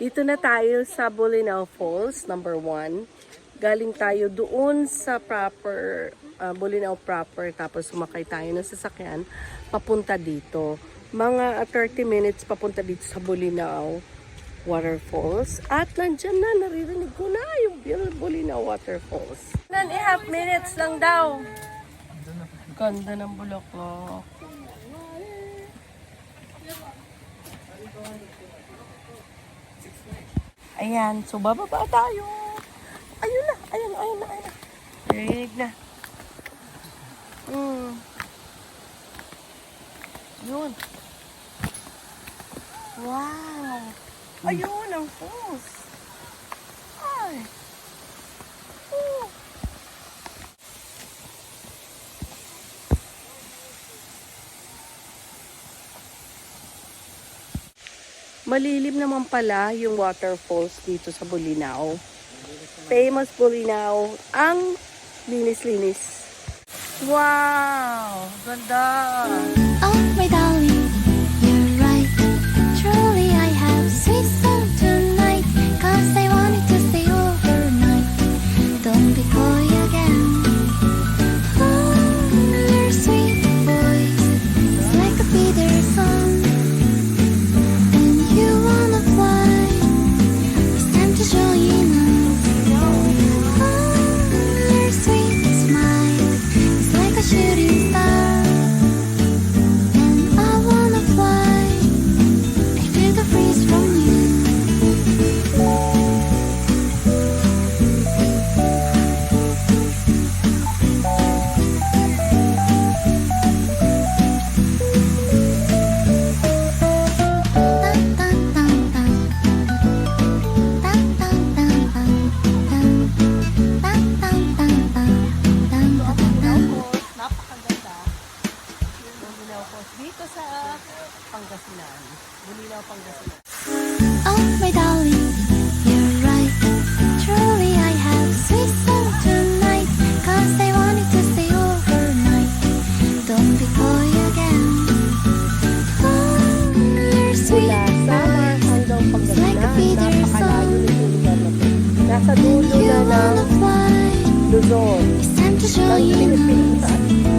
Dito na tayo sa Bolinao Falls, number one. Galing tayo doon sa proper, uh, Bolinao proper, tapos sumakay tayo ng sasakyan, papunta dito. Mga uh, 30 minutes papunta dito sa Bolinao Waterfalls. At nandyan na, naririnig ko na yung Bolinao Waterfalls. Nan a half minutes lang daw. Ganda ng bulaklak. Ayan, so bababa tayo. Ayun na, ayun, ayun na, ayun na. Rinig na. Hmm. Yun. Wow. Ayun, ang falls. Ay. Malilim naman pala yung waterfalls dito sa Bolinao. Famous Bolinao, ang linis-linis. Wow! Ganda! Oh, my darling, city. Dito sa Pangasinan. Pangasinan. Oh, my darling, you're right. Truly, I have sweet soul tonight. Cause I wanted to stay overnight. Don't be coy again. Oh, you're sweet Mula Samar voice. hanggang like a Pangasinan. feeder Napakalayo nito lugar na to. Nasa dulo You na wanna ng fly. Luzon. It's time to show Ng you.